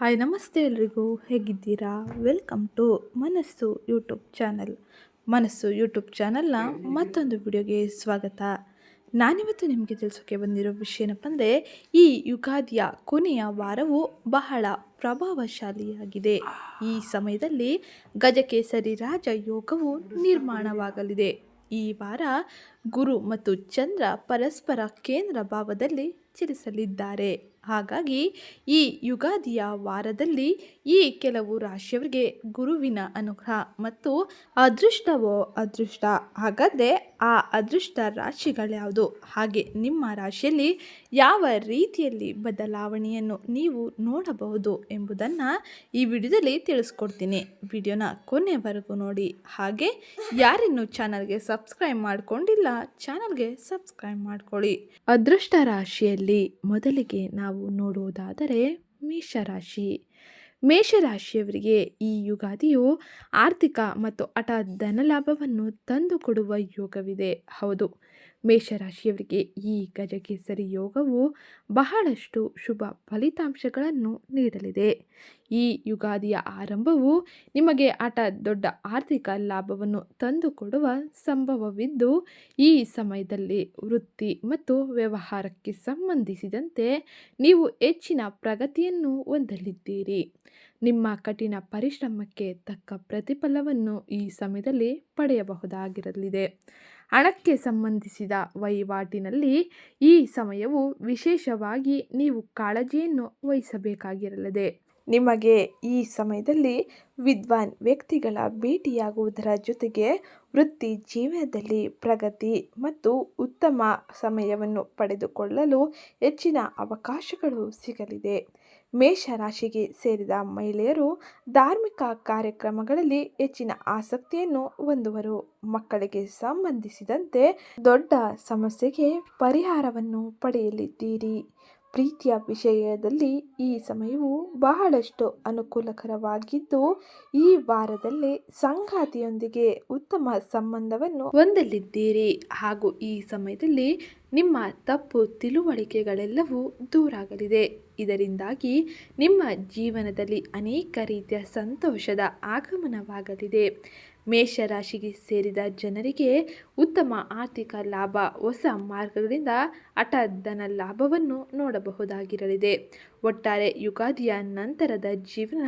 Hi ನಮಸ್ತೆ ಎಲ್ರಿಗೂ, ಹೇಗಿದ್ದೀರಾ? Welcome to Manassu YouTube channel. Manassu YouTube ಚಾನಲ್ನ ಮತ್ತೊಂದು ವಿಡಿಯೋಗೆ ಸ್ವಾಗತ. ನಾನಿವತ್ತು ನಿಮಗೆ ತಿಳಿಸೋಕೆ ಬಂದಿರೋ ವಿಷಯ ಏನಪ್ಪ ಅಂದರೆ ಈ ಯುಗಾದಿಯ ಕೊನೆಯ ವಾರವು ಬಹಳ ಪ್ರಭಾವಶಾಲಿಯಾಗಿದೆ. ಈ ಸಮಯದಲ್ಲಿ ಗಜಕೇಸರಿ ರಾಜ ಯೋಗವು ನಿರ್ಮಾಣವಾಗಲಿದೆ. ಈ ವಾರ ಗುರು ಮತ್ತು ಚಂದ್ರ ಪರಸ್ಪರ ಕೇಂದ್ರ ಭಾವದಲ್ಲಿ ಚಲಿಸಲಿದ್ದಾರೆ. ಹಾಗಾಗಿ ಈ ಯುಗಾದಿಯ ವಾರದಲ್ಲಿ ಈ ಕೆಲವು ರಾಶಿಯವರಿಗೆ ಗುರುವಿನ ಅನುಗ್ರಹ ಮತ್ತು ಅದೃಷ್ಟವೋ ಅದೃಷ್ಟ. ಹಾಗಾದರೆ ಆ ಅದೃಷ್ಟ ರಾಶಿಗಳ್ಯಾವುದು? ಹಾಗೆ ನಿಮ್ಮ ರಾಶಿಯಲ್ಲಿ ಯಾವ ರೀತಿಯಲ್ಲಿ ಬದಲಾವಣೆಯನ್ನು ನೀವು ನೋಡಬಹುದು ಎಂಬುದನ್ನು ಈ ವಿಡಿಯೋದಲ್ಲಿ ತಿಳಿಸ್ಕೊಡ್ತೀನಿ. ವಿಡಿಯೋನ ಕೊನೆವರೆಗೂ ನೋಡಿ. ಹಾಗೆ ಯಾರಿನ್ನೂ ಚಾನಲ್ಗೆ ಸಬ್ಸ್ಕ್ರೈಬ್ ಮಾಡಿಕೊಂಡಿಲ್ಲ, ಚಾನಲ್ಗೆ ಸಬ್ಸ್ಕ್ರೈಬ್ ಮಾಡ್ಕೊಳ್ಳಿ. ಅದೃಷ್ಟ ರಾಶಿಯಲ್ಲಿ ಮೊದಲಿಗೆ ನಾವು ನೋಡುವುದಾದರೆ ಮೇಷರಾಶಿ. ಮೇಷರಾಶಿಯವರಿಗೆ ಈ ಯುಗಾದಿಯು ಆರ್ಥಿಕ ಮತ್ತು ಹಠಾತ್ ಧನಲಾಭವನ್ನು ತಂದುಕೊಡುವ ಯೋಗವಿದೆ. ಹೌದು. ಮೇಷರಾಶಿಯವರಿಗೆ ಈ ಗಜಕೇಸರಿ ಯೋಗವು ಬಹಳಷ್ಟು ಶುಭ ಫಲಿತಾಂಶಗಳನ್ನು ನೀಡಲಿದೆ. ಈ ಯುಗಾದಿಯ ಆರಂಭವು ನಿಮಗೆ ಆಟ ದೊಡ್ಡ ಆರ್ಥಿಕ ಲಾಭವನ್ನು ತಂದುಕೊಡುವ ಸಂಭವವಿದ್ದು, ಈ ಸಮಯದಲ್ಲಿ ವೃತ್ತಿ ಮತ್ತು ವ್ಯವಹಾರಕ್ಕೆ ಸಂಬಂಧಿಸಿದಂತೆ ನೀವು ಹೆಚ್ಚಿನ ಪ್ರಗತಿಯನ್ನು ಹೊಂದಲಿದ್ದೀರಿ. ನಿಮ್ಮ ಕಠಿಣ ಪರಿಶ್ರಮಕ್ಕೆ ತಕ್ಕ ಪ್ರತಿಫಲವನ್ನು ಈ ಸಮಯದಲ್ಲಿ ಪಡೆಯಬಹುದಾಗಿರಲಿದೆ. ಹಣಕ್ಕೆ ಸಂಬಂಧಿಸಿದ ವಹಿವಾಟಿನಲ್ಲಿ ಈ ಸಮಯವು ವಿಶೇಷವಾಗಿ ನೀವು ಕಾಳಜಿಯನ್ನು ವಹಿಸಬೇಕಾಗಿರಲಿದೆ. ನಿಮಗೆ ಈ ಸಮಯದಲ್ಲಿ ವಿದ್ವಾನ್ ವ್ಯಕ್ತಿಗಳ ಭೇಟಿಯಾಗುವುದರ ಜೊತೆಗೆ ವೃತ್ತಿ ಜೀವನದಲ್ಲಿ ಪ್ರಗತಿ ಮತ್ತು ಉತ್ತಮ ಸಮಯವನ್ನು ಪಡೆದುಕೊಳ್ಳಲು ಹೆಚ್ಚಿನ ಅವಕಾಶಗಳು ಸಿಗಲಿದೆ. ಮೇಷರಾಶಿಗೆ ಸೇರಿದ ಮಹಿಳೆಯರು ಧಾರ್ಮಿಕ ಕಾರ್ಯಕ್ರಮಗಳಲ್ಲಿ ಹೆಚ್ಚಿನ ಆಸಕ್ತಿಯನ್ನು ಹೊಂದುವರು. ಮಕ್ಕಳಿಗೆ ಸಂಬಂಧಿಸಿದಂತೆ ದೊಡ್ಡ ಸಮಸ್ಯೆಗೆ ಪರಿಹಾರವನ್ನು ಪಡೆಯಲಿದ್ದೀರಿ. ಪ್ರೀತಿಯ ವಿಷಯದಲ್ಲಿ ಈ ಸಮಯವು ಬಹಳಷ್ಟು ಅನುಕೂಲಕರವಾಗಿದ್ದು, ಈ ವಾರದಲ್ಲಿ ಸಂಗಾತಿಯೊಂದಿಗೆ ಉತ್ತಮ ಸಂಬಂಧವನ್ನು ಹೊಂದಲಿದ್ದೀರಿ. ಹಾಗೂ ಈ ಸಮಯದಲ್ಲಿ ನಿಮ್ಮ ತಪ್ಪು ತಿಳುವಳಿಕೆಗಳೆಲ್ಲವೂ ದೂರಾಗಲಿದೆ. ಇದರಿಂದಾಗಿ ನಿಮ್ಮ ಜೀವನದಲ್ಲಿ ಅನೇಕ ರೀತಿಯ ಸಂತೋಷದ ಆಗಮನವಾಗಲಿದೆ. ಮೇಷರಾಶಿಗೆ ಸೇರಿದ ಜನರಿಗೆ ಉತ್ತಮ ಆರ್ಥಿಕ ಲಾಭ, ಹೊಸ ಮಾರ್ಗಗಳಿಂದ ಹಠಾತ್ ಲಾಭವನ್ನು ನೋಡಬಹುದಾಗಿರಲಿದೆ. ಒಟ್ಟಾರೆ ಯುಗಾದಿಯ ನಂತರದ ಜೀವನ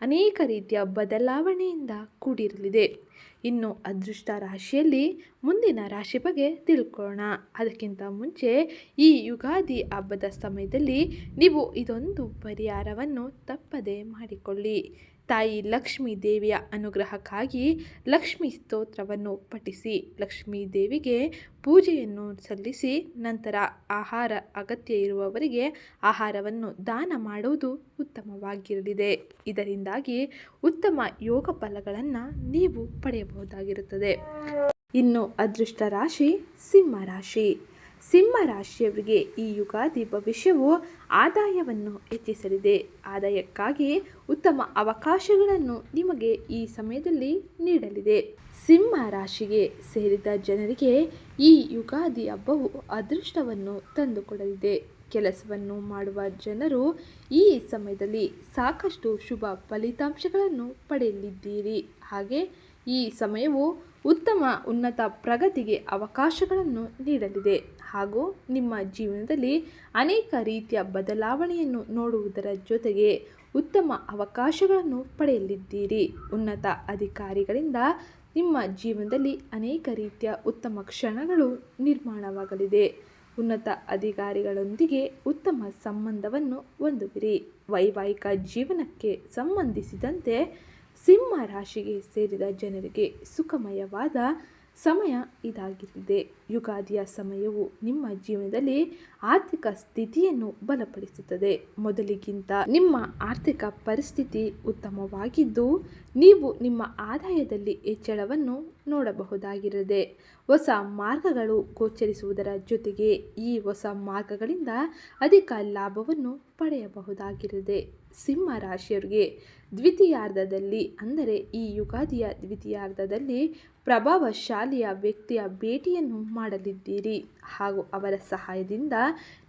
ಅನೇಕ ರೀತಿಯ ಬದಲಾವಣೆಯಿಂದ ಕೂಡಿರಲಿದೆ. ಇನ್ನು ಅದೃಷ್ಟ ರಾಶಿಯಲ್ಲಿ ಮುಂದಿನ ರಾಶಿ ಬಗ್ಗೆ ತಿಳ್ಕೊಳ್ಳೋಣ. ಅದಕ್ಕಿಂತ ಮುಂಚೆ ಈ ಯುಗಾದಿ ಹಬ್ಬದ ಸಮಯದಲ್ಲಿ ನೀವು ಇದೊಂದು ಪರಿಹಾರವನ್ನು ತಪ್ಪದೇ ಮಾಡಿಕೊಳ್ಳಿ. ತಾಯಿ ಲಕ್ಷ್ಮೀ ದೇವಿಯ ಅನುಗ್ರಹಕ್ಕಾಗಿ ಲಕ್ಷ್ಮೀ ಸ್ತೋತ್ರವನ್ನು ಪಠಿಸಿ, ಲಕ್ಷ್ಮೀ ದೇವಿಗೆ ಪೂಜೆಯನ್ನು ಸಲ್ಲಿಸಿ, ನಂತರ ಆಹಾರ ಅಗತ್ಯ ಇರುವವರಿಗೆ ಆಹಾರವನ್ನು ದಾನ ಮಾಡುವುದು ಉತ್ತಮವಾಗಿರಲಿದೆ. ಇದರಿಂದಾಗಿ ಉತ್ತಮ ಯೋಗ ಫಲಗಳನ್ನು ನೀವು ಪಡೆಯಬಹುದಾಗಿರುತ್ತದೆ. ಇನ್ನು ಅದೃಷ್ಟ ರಾಶಿ, ಸಿಂಹ ರಾಶಿ. ಸಿಂಹ ರಾಶಿಯವರಿಗೆ ಈ ಯುಗಾದಿ ಭವಿಷ್ಯವು ಆದಾಯವನ್ನು ಹೆಚ್ಚಿಸಲಿದೆ. ಆದಾಯಕ್ಕಾಗಿ ಉತ್ತಮ ಅವಕಾಶಗಳನ್ನು ನಿಮಗೆ ಈ ಸಮಯದಲ್ಲಿ ನೀಡಲಿದೆ. ಸಿಂಹ ರಾಶಿಗೆ ಸೇರಿದ ಜನರಿಗೆ ಈ ಯುಗಾದಿ ಹಬ್ಬವು ಅದೃಷ್ಟವನ್ನು ತಂದುಕೊಡಲಿದೆ. ಕೆಲಸವನ್ನು ಮಾಡುವ ಜನರು ಈ ಸಮಯದಲ್ಲಿ ಸಾಕಷ್ಟು ಶುಭ ಫಲಿತಾಂಶಗಳನ್ನು ಪಡೆಯಲಿದ್ದೀರಿ. ಹಾಗೆ ಈ ಸಮಯವು ಉತ್ತಮ ಉನ್ನತ ಪ್ರಗತಿಗೆ ಅವಕಾಶಗಳನ್ನು ನೀಡಲಿದೆ. ಹಾಗೂ ನಿಮ್ಮ ಜೀವನದಲ್ಲಿ ಅನೇಕ ರೀತಿಯ ಬದಲಾವಣೆಯನ್ನು ನೋಡುವುದರ ಜೊತೆಗೆ ಉತ್ತಮ ಅವಕಾಶಗಳನ್ನು ಪಡೆಯಲಿದ್ದೀರಿ. ಉನ್ನತ ಅಧಿಕಾರಿಗಳಿಂದ ನಿಮ್ಮ ಜೀವನದಲ್ಲಿ ಅನೇಕ ರೀತಿಯ ಉತ್ತಮ ಕ್ಷಣಗಳು ನಿರ್ಮಾಣವಾಗಲಿದೆ. ಉನ್ನತ ಅಧಿಕಾರಿಗಳೊಂದಿಗೆ ಉತ್ತಮ ಸಂಬಂಧವನ್ನು ಹೊಂದುವಿರಿ. ವೈವಾಹಿಕ ಜೀವನಕ್ಕೆ ಸಂಬಂಧಿಸಿದಂತೆ ಸಿಂಹ ರಾಶಿಗೆ ಸೇರಿದ ಜನರಿಗೆ ಸುಖಮಯವಾದ ಸಮಯ ಇದಾಗಿದೆ. ಯುಗಾದಿಯ ಸಮಯವು ನಿಮ್ಮ ಜೀವನದಲ್ಲಿ ಆರ್ಥಿಕ ಸ್ಥಿತಿಯನ್ನು ಬಲಪಡಿಸುತ್ತದೆ. ಮೊದಲಿಗಿಂತ ನಿಮ್ಮ ಆರ್ಥಿಕ ಪರಿಸ್ಥಿತಿ ಉತ್ತಮವಾಗಿದ್ದು, ನೀವು ನಿಮ್ಮ ಆದಾಯದಲ್ಲಿ ಹೆಚ್ಚಳವನ್ನು ನೋಡಬಹುದಾಗಿರದೆ, ಹೊಸ ಮಾರ್ಗಗಳು ಗೋಚರಿಸುವುದರ ಜೊತೆಗೆ ಈ ಹೊಸ ಮಾರ್ಗಗಳಿಂದ ಅಧಿಕ ಲಾಭವನ್ನು ಪಡೆಯಬಹುದಾಗಿರದೆ, ಸಿಂಹ ರಾಶಿಯವರಿಗೆ ದ್ವಿತೀಯಾರ್ಧದಲ್ಲಿ, ಅಂದರೆ ಈ ಯುಗಾದಿಯ ದ್ವಿತೀಯಾರ್ಧದಲ್ಲಿ ಪ್ರಭಾವಶಾಲಿಯ ವ್ಯಕ್ತಿಯ ಭೇಟಿಯನ್ನು ಮಾಡಲಿದ್ದೀರಿ. ಹಾಗೂ ಅವರ ಸಹಾಯದಿಂದ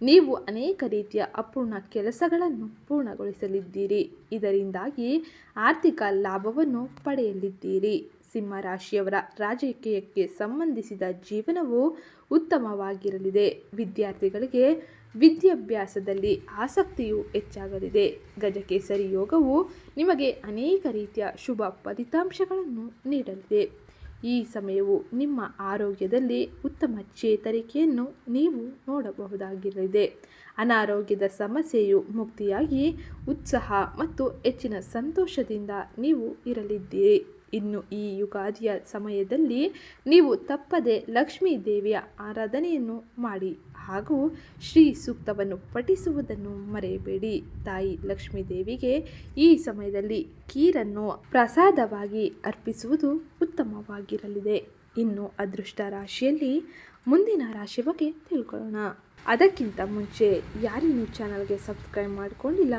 ನೀವು ಅನೇಕ ರೀತಿಯ ಅಪೂರ್ಣ ಕೆಲಸಗಳನ್ನು ಪೂರ್ಣಗೊಳಿಸಲಿದ್ದೀರಿ. ಇದರಿಂದಾಗಿ ಆರ್ಥಿಕ ಲಾಭವನ್ನು ಪಡೆಯಲಿದ್ದೀರಿ. ಸಿಂಹರಾಶಿಯವರ ರಾಜಕೀಯಕ್ಕೆ ಸಂಬಂಧಿಸಿದ ಜೀವನವು ಉತ್ತಮವಾಗಿರಲಿದೆ. ವಿದ್ಯಾರ್ಥಿಗಳಿಗೆ ವಿದ್ಯಾಭ್ಯಾಸದಲ್ಲಿ ಆಸಕ್ತಿಯು ಹೆಚ್ಚಾಗಲಿದೆ. ಗಜಕೇಸರಿ ಯೋಗವು ನಿಮಗೆ ಅನೇಕ ರೀತಿಯ ಶುಭ ಫಲಿತಾಂಶಗಳನ್ನು ನೀಡಲಿದೆ. ಈ ಸಮಯವು ನಿಮ್ಮ ಆರೋಗ್ಯದಲ್ಲಿ ಉತ್ತಮ ಚೇತರಿಕೆಯನ್ನು ನೀವು ನೋಡಬಹುದಾಗಿರಲಿದೆ. ಅನಾರೋಗ್ಯದ ಸಮಸ್ಯೆಯು ಮುಕ್ತಿಯಾಗಿ, ಉತ್ಸಾಹ ಮತ್ತು ಹೆಚ್ಚಿನ ಸಂತೋಷದಿಂದ ನೀವು ಇರಲಿದ್ದೀರಿ. ಇನ್ನು ಈ ಯುಗಾದಿಯ ಸಮಯದಲ್ಲಿ ನೀವು ತಪ್ಪದೆ ಲಕ್ಷ್ಮೀ ದೇವಿಯ ಆರಾಧನೆಯನ್ನು ಮಾಡಿ ಹಾಗೂ ಶ್ರೀ ಸೂಕ್ತವನ್ನು ಪಠಿಸುವುದನ್ನು ಮರೆಯಬೇಡಿ. ತಾಯಿ ಲಕ್ಷ್ಮೀ ದೇವಿಗೆ ಈ ಸಮಯದಲ್ಲಿ ಕೀರನ್ನು ಪ್ರಸಾದವಾಗಿ ಅರ್ಪಿಸುವುದು ಉತ್ತಮವಾಗಿರಲಿದೆ. ಇನ್ನು ಅದೃಷ್ಟ ರಾಶಿಯಲ್ಲಿ ಮುಂದಿನ ರಾಶಿ ಬಗ್ಗೆ ತಿಳ್ಕೊಳ್ಳೋಣ. ಅದಕ್ಕಿಂತ ಮುಂಚೆ ಯಾರಿನ್ನೂ ಚಾನಲ್ಗೆ ಸಬ್ಸ್ಕ್ರೈಬ್ ಮಾಡಿಕೊಂಡಿಲ್ಲ,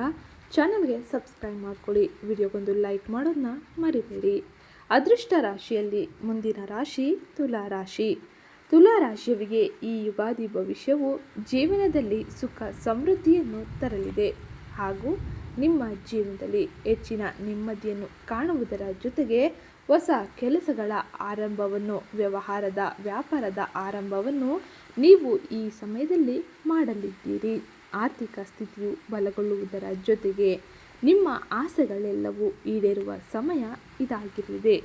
ಚಾನಲ್ಗೆ ಸಬ್ಸ್ಕ್ರೈಬ್ ಮಾಡ್ಕೊಳ್ಳಿ. ವಿಡಿಯೋಗೊಂದು ಲೈಕ್ ಮಾಡೋದನ್ನ ಮರಿಬೇಡಿ. ಅದೃಷ್ಟ ರಾಶಿಯಲ್ಲಿ ಮುಂದಿನ ರಾಶಿ ತುಲಾ ರಾಶಿ. ತುಲಾ ರಾಶಿಯವರಿಗೆ ಈ ಯುಗಾದಿ ಭವಿಷ್ಯವು ಜೀವನದಲ್ಲಿ ಸುಖ ಸಮೃದ್ಧಿಯನ್ನು ತರಲಿದೆ. ಹಾಗೂ ನಿಮ್ಮ ಜೀವನದಲ್ಲಿ ಹೆಚ್ಚಿನ ನೆಮ್ಮದಿಯನ್ನು ಕಾಣುವುದರ ಜೊತೆಗೆ ಹೊಸ ಕೆಲಸಗಳ ಆರಂಭವನ್ನು, ವ್ಯವಹಾರದ, ವ್ಯಾಪಾರದ ಆರಂಭವನ್ನು ನೀವು ಈ ಸಮಯದಲ್ಲಿ ಮಾಡಲಿದ್ದೀರಿ. ಆರ್ಥಿಕ ಸ್ಥಿತಿಯು ಬಲಗೊಳ್ಳುವುದರ ಜೊತೆಗೆ ನಿಮ್ಮ ಆಸೆಗಳೆಲ್ಲವೂ ಈಡೇರುವ ಸಮಯ ಇದಾಗಿರಲಿದೆ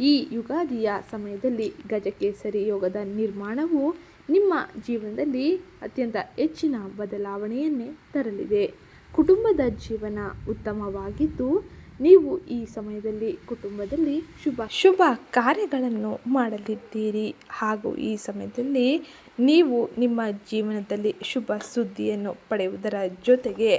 ಈ ಯುಗಾದಿಯ ಸಮಯದಲ್ಲಿ ಗಜಕೇಸರಿ ಯೋಗದ ನಿರ್ಮಾಣವು ನಿಮ್ಮ ಜೀವನದಲ್ಲಿ ಅತ್ಯಂತ ಹೆಚ್ಚಿನ ಬದಲಾವಣೆಯನ್ನೇ ತರಲಿದೆ. ಕುಟುಂಬದ ಜೀವನ ಉತ್ತಮವಾಗಿದ್ದು, ನೀವು ಈ ಸಮಯದಲ್ಲಿ ಕುಟುಂಬದಲ್ಲಿ ಶುಭ ಶುಭ ಕಾರ್ಯಗಳನ್ನು ಮಾಡಲಿದ್ದೀರಿ. ಹಾಗೂ ಈ ಸಮಯದಲ್ಲಿ ನೀವು ನಿಮ್ಮ ಜೀವನದಲ್ಲಿ ಶುಭ ಸುದ್ದಿಯನ್ನು ಪಡೆಯುವುದರ ಜೊತೆಗೆ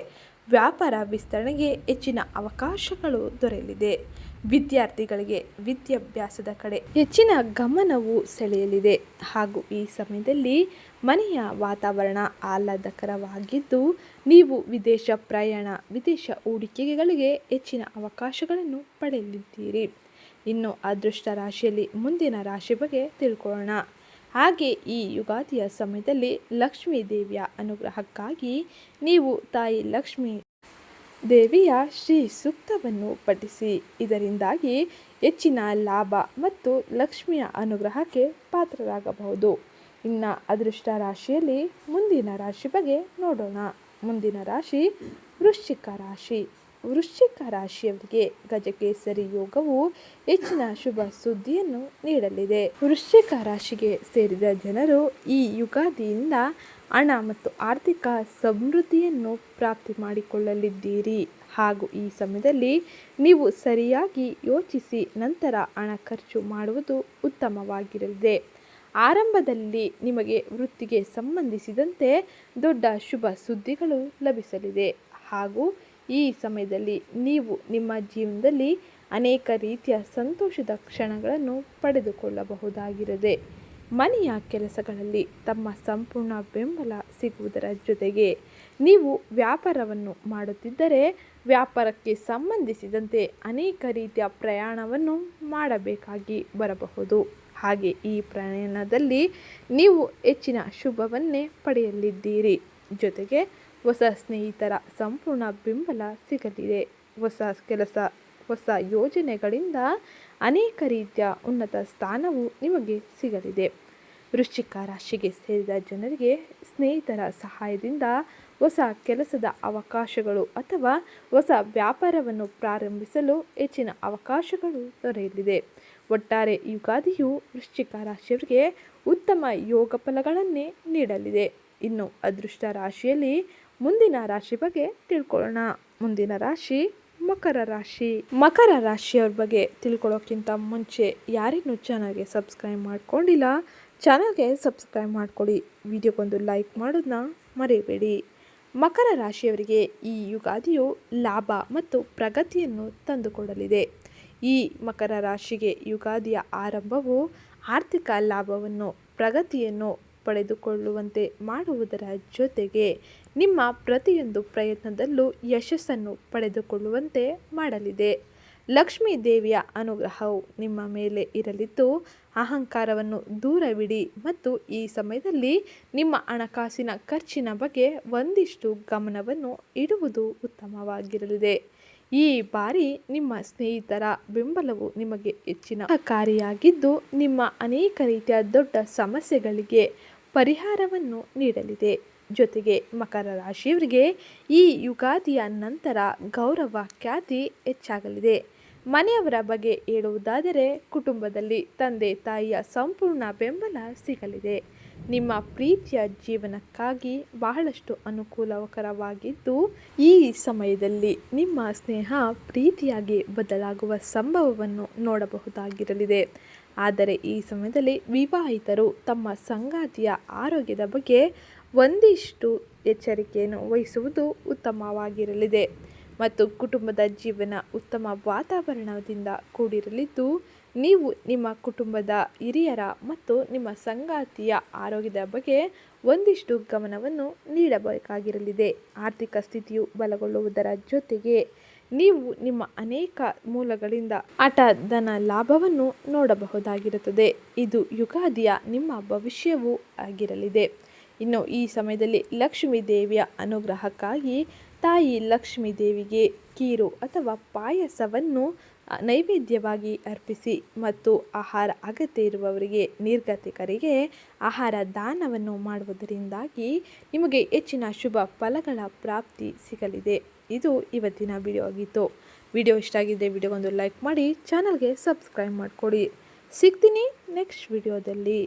ವ್ಯಾಪಾರ ವಿಸ್ತರಣೆಗೆ ಹೆಚ್ಚಿನ ಅವಕಾಶಗಳು ದೊರೆಯಲಿದೆ. ವಿದ್ಯಾರ್ಥಿಗಳಿಗೆ ವಿದ್ಯಾಭ್ಯಾಸದ ಕಡೆ ಹೆಚ್ಚಿನ ಗಮನವು ಸೆಳೆಯಲಿದೆ. ಹಾಗೂ ಈ ಸಮಯದಲ್ಲಿ ಮನೆಯ ವಾತಾವರಣ ಆಹ್ಲಾದಕರವಾಗಿದ್ದು, ನೀವು ವಿದೇಶ ಪ್ರಯಾಣ, ವಿದೇಶ ಹೂಡಿಕೆಗಳಿಗೆ ಹೆಚ್ಚಿನ ಅವಕಾಶಗಳನ್ನು ಪಡೆಯಲಿದ್ದೀರಿ. ಇನ್ನು ಅದೃಷ್ಟ ರಾಶಿಯಲ್ಲಿ ಮುಂದಿನ ರಾಶಿ ಬಗ್ಗೆ ತಿಳ್ಕೊಳ್ಳೋಣ. ಹಾಗೆ ಈ ಯುಗಾದಿಯ ಸಮಯದಲ್ಲಿ ಲಕ್ಷ್ಮೀ ದೇವಿಯ ಅನುಗ್ರಹಕ್ಕಾಗಿ ನೀವು ತಾಯಿ ಲಕ್ಷ್ಮೀ ದೇವಿಯ ಶ್ರೀ ಸೂಕ್ತವನ್ನು ಪಠಿಸಿ. ಇದರಿಂದಾಗಿ ಹೆಚ್ಚಿನ ಲಾಭ ಮತ್ತು ಲಕ್ಷ್ಮಿಯ ಅನುಗ್ರಹಕ್ಕೆ ಪಾತ್ರರಾಗಬಹುದು. ಇನ್ನು ಅದೃಷ್ಟ ರಾಶಿಯಲ್ಲಿ ಮುಂದಿನ ರಾಶಿ ಬಗ್ಗೆ ನೋಡೋಣ. ಮುಂದಿನ ರಾಶಿ ವೃಶ್ಚಿಕ ರಾಶಿ. ವೃಶ್ಚಿಕ ರಾಶಿಯವರಿಗೆ ಗಜಕೇಸರಿ ಯೋಗವು ಹೆಚ್ಚಿನ ಶುಭ ಸುದ್ದಿಯನ್ನು ನೀಡಲಿದೆ. ವೃಶ್ಚಿಕ ರಾಶಿಗೆ ಸೇರಿದ ಜನರು ಈ ಯುಗಾದಿಯಿಂದ ಹಣ ಮತ್ತು ಆರ್ಥಿಕ ಸಮೃದ್ಧಿಯನ್ನು ಪ್ರಾಪ್ತಿ ಮಾಡಿಕೊಳ್ಳಲಿದ್ದೀರಿ. ಹಾಗೂ ಈ ಸಮಯದಲ್ಲಿ ನೀವು ಸರಿಯಾಗಿ ಯೋಚಿಸಿ ನಂತರ ಹಣ ಖರ್ಚು ಮಾಡುವುದು ಉತ್ತಮವಾಗಿರಲಿದೆ. ಆರಂಭದಲ್ಲಿ ನಿಮಗೆ ವೃತ್ತಿಗೆ ಸಂಬಂಧಿಸಿದಂತೆ ದೊಡ್ಡ ಶುಭ ಸುದ್ದಿಗಳು ಲಭಿಸಲಿದೆ. ಹಾಗೂ ಈ ಸಮಯದಲ್ಲಿ ನೀವು ನಿಮ್ಮ ಜೀವನದಲ್ಲಿ ಅನೇಕ ರೀತಿಯ ಸಂತೋಷದ ಕ್ಷಣಗಳನ್ನು ಪಡೆದುಕೊಳ್ಳಬಹುದಾಗಿರದೆ, ಮನೆಯ ಕೆಲಸಗಳಲ್ಲಿ ತಮ್ಮ ಸಂಪೂರ್ಣ ಬೆಂಬಲ ಸಿಗುವುದರ ಜೊತೆಗೆ ನೀವು ವ್ಯಾಪಾರವನ್ನು ಮಾಡುತ್ತಿದ್ದರೆ, ವ್ಯಾಪಾರಕ್ಕೆ ಸಂಬಂಧಿಸಿದಂತೆ ಅನೇಕ ರೀತಿಯ ಪ್ರಯಾಣವನ್ನು ಮಾಡಬೇಕಾಗಿ ಬರಬಹುದು. ಹಾಗೆ ಈ ಪ್ರಯಾಣದಲ್ಲಿ ನೀವು ಹೆಚ್ಚಿನ ಶುಭವನ್ನೇ ಪಡೆಯಲಿದ್ದೀರಿ. ಜೊತೆಗೆ ಹೊಸ ಸ್ನೇಹಿತರ ಸಂಪೂರ್ಣ ಬೆಂಬಲ ಸಿಗಲಿದೆ. ಹೊಸ ಕೆಲಸ, ಹೊಸ ಯೋಜನೆಗಳಿಂದ ಅನೇಕ ರೀತಿಯ ಉನ್ನತ ಸ್ಥಾನವು ನಿಮಗೆ ಸಿಗಲಿದೆ. ವೃಶ್ಚಿಕ ರಾಶಿಗೆ ಸೇರಿದ ಜನರಿಗೆ ಸ್ನೇಹಿತರ ಸಹಾಯದಿಂದ ಹೊಸ ಕೆಲಸದ ಅವಕಾಶಗಳು ಅಥವಾ ಹೊಸ ವ್ಯಾಪಾರವನ್ನು ಪ್ರಾರಂಭಿಸಲು ಹೆಚ್ಚಿನ ಅವಕಾಶಗಳು ದೊರೆಯಲಿದೆ. ಒಟ್ಟಾರೆ ಯುಗಾದಿಯು ವೃಶ್ಚಿಕ ರಾಶಿಯವರಿಗೆ ಉತ್ತಮ ಯೋಗ ಫಲಗಳನ್ನೇ ನೀಡಲಿದೆ. ಇನ್ನು ಅದೃಷ್ಟ ರಾಶಿಯಲ್ಲಿ ಮುಂದಿನ ರಾಶಿ ಬಗ್ಗೆ ತಿಳ್ಕೊಳ್ಳೋಣ. ಮುಂದಿನ ರಾಶಿ ಮಕರ ರಾಶಿ. ಮಕರ ರಾಶಿಯವ್ರ ಬಗ್ಗೆ ತಿಳ್ಕೊಳ್ಳೋಕ್ಕಿಂತ ಮುಂಚೆ ಯಾರಿನ್ನೂ ಚಾನಲ್ಗೆ ಸಬ್ಸ್ಕ್ರೈಬ್ ಮಾಡ್ಕೊಂಡಿಲ್ಲ ಚಾನಲ್ಗೆ ಸಬ್ಸ್ಕ್ರೈಬ್ ಮಾಡ್ಕೊಳ್ಳಿ ವಿಡಿಯೋಗೊಂದು ಲೈಕ್ ಮಾಡೋದನ್ನ ಮರೆಯಬೇಡಿ ಮಕರ ರಾಶಿಯವರಿಗೆ ಈ ಯುಗಾದಿಯು ಲಾಭ ಮತ್ತು ಪ್ರಗತಿಯನ್ನು ತಂದುಕೊಡಲಿದೆ. ಈ ಮಕರ ರಾಶಿಗೆ ಯುಗಾದಿಯ ಆರಂಭವು ಆರ್ಥಿಕ ಲಾಭವನ್ನು, ಪ್ರಗತಿಯನ್ನು ಪಡೆದುಕೊಳ್ಳುವಂತೆ ಮಾಡುವುದರ ಜೊತೆಗೆ ನಿಮ್ಮ ಪ್ರತಿಯೊಂದು ಪ್ರಯತ್ನದಲ್ಲೂ ಯಶಸ್ಸನ್ನು ಪಡೆದುಕೊಳ್ಳುವಂತೆ ಮಾಡಲಿದೆ. ಲಕ್ಷ್ಮೀ ದೇವಿಯ ಅನುಗ್ರಹವು ನಿಮ್ಮ ಮೇಲೆ ಇರಲಿದ್ದು, ಅಹಂಕಾರವನ್ನು ದೂರವಿಡಿ ಮತ್ತು ಈ ಸಮಯದಲ್ಲಿ ನಿಮ್ಮ ಹಣಕಾಸಿನ ಖರ್ಚಿನ ಬಗ್ಗೆ ಒಂದಿಷ್ಟು ಗಮನವನ್ನು ಇಡುವುದು ಉತ್ತಮವಾಗಿರಲಿದೆ. ಈ ಬಾರಿ ನಿಮ್ಮ ಸ್ನೇಹಿತರ ಬೆಂಬಲವು ನಿಮಗೆ ಹೆಚ್ಚಿನ ಸಹಕಾರಿಯಾಗಿದ್ದು, ನಿಮ್ಮ ಅನೇಕ ರೀತಿಯ ದೊಡ್ಡ ಸಮಸ್ಯೆಗಳಿಗೆ ಪರಿಹಾರವನ್ನು ನೀಡಲಿದೆ. ಜೊತೆಗೆ ಮಕರ ರಾಶಿಯವರಿಗೆ ಈ ಯುಗಾದಿಯ ನಂತರ ಗೌರವ ಖ್ಯಾತಿ ಹೆಚ್ಚಾಗಲಿದೆ. ಮನೆಯವರ ಬಗ್ಗೆ ಹೇಳುವುದಾದರೆ ಕುಟುಂಬದಲ್ಲಿ ತಂದೆ ತಾಯಿಯ ಸಂಪೂರ್ಣ ಬೆಂಬಲ ಸಿಗಲಿದೆ. ನಿಮ್ಮ ಪ್ರೀತಿಯ ಜೀವನಕ್ಕಾಗಿ ಬಹಳಷ್ಟು ಅನುಕೂಲಕರವಾಗಿದ್ದು ಈ ಸಮಯದಲ್ಲಿ ನಿಮ್ಮ ಸ್ನೇಹ ಪ್ರೀತಿಯಾಗಿ ಬದಲಾಗುವ ಸಂಭವವನ್ನು ನೋಡಬಹುದಾಗಿರಲಿದೆ. ಆದರೆ ಈ ಸಮಯದಲ್ಲಿ ವಿವಾಹಿತರು ತಮ್ಮ ಸಂಗಾತಿಯ ಆರೋಗ್ಯದ ಬಗ್ಗೆ ಒಂದಿಷ್ಟು ಎಚ್ಚರಿಕೆಯನ್ನು ವಹಿಸುವುದು ಉತ್ತಮವಾಗಿರಲಿದೆ. ಮತ್ತು ಕುಟುಂಬದ ಜೀವನ ಉತ್ತಮ ವಾತಾವರಣದಿಂದ ಕೂಡಿರಲಿದ್ದು ನೀವು ನಿಮ್ಮ ಕುಟುಂಬದ ಹಿರಿಯರ ಮತ್ತು ನಿಮ್ಮ ಸಂಗಾತಿಯ ಆರೋಗ್ಯದ ಬಗ್ಗೆ ಒಂದಿಷ್ಟು ಗಮನವನ್ನು ನೀಡಬೇಕಾಗಿರಲಿದೆ. ಆರ್ಥಿಕ ಸ್ಥಿತಿಯು ಬಲಗೊಳ್ಳುವುದರ ಜೊತೆಗೆ ನೀವು ನಿಮ್ಮ ಅನೇಕ ಮೂಲಗಳಿಂದ ಆಟ, ಧನ ಲಾಭವನ್ನು ನೋಡಬಹುದಾಗಿರುತ್ತದೆ. ಇದು ಯುಗಾದಿಯ ನಿಮ್ಮ ಭವಿಷ್ಯವೂ ಆಗಿರಲಿದೆ. ಇನ್ನು ಈ ಸಮಯದಲ್ಲಿ ಲಕ್ಷ್ಮೀ ದೇವಿಯ ಅನುಗ್ರಹಕ್ಕಾಗಿ ತಾಯಿ ಲಕ್ಷ್ಮೀ ದೇವಿಗೆ ಕೀರು ಅಥವಾ ಪಾಯಸವನ್ನು ನೈವೇದ್ಯವಾಗಿ ಅರ್ಪಿಸಿ ಮತ್ತು ಆಹಾರ ಅಗತ್ಯ ಇರುವವರಿಗೆ, ನಿರ್ಗತಿಕರಿಗೆ ಆಹಾರ ದಾನವನ್ನು ಮಾಡುವುದರಿಂದಾಗಿ ನಿಮಗೆ ಹೆಚ್ಚಿನ ಶುಭ ಫಲಗಳ ಪ್ರಾಪ್ತಿ ಸಿಗಲಿದೆ. ಇದು ಇವತ್ತಿನ ವಿಡಿಯೋ ಆಗಿತ್ತು. ವಿಡಿಯೋ ಇಷ್ಟ ಆಗಿದೆ ವಿಡಿಯೋಗೊಂದು ಲೈಕ್ ಮಾಡಿ ಚಾನಲ್ಗೆ ಸಬ್ಸ್ಕ್ರೈಬ್ ಮಾಡಿಕೊಡಿ. ಸಿಗ್ತೀನಿ ನೆಕ್ಸ್ಟ್ ವಿಡಿಯೋದಲ್ಲಿ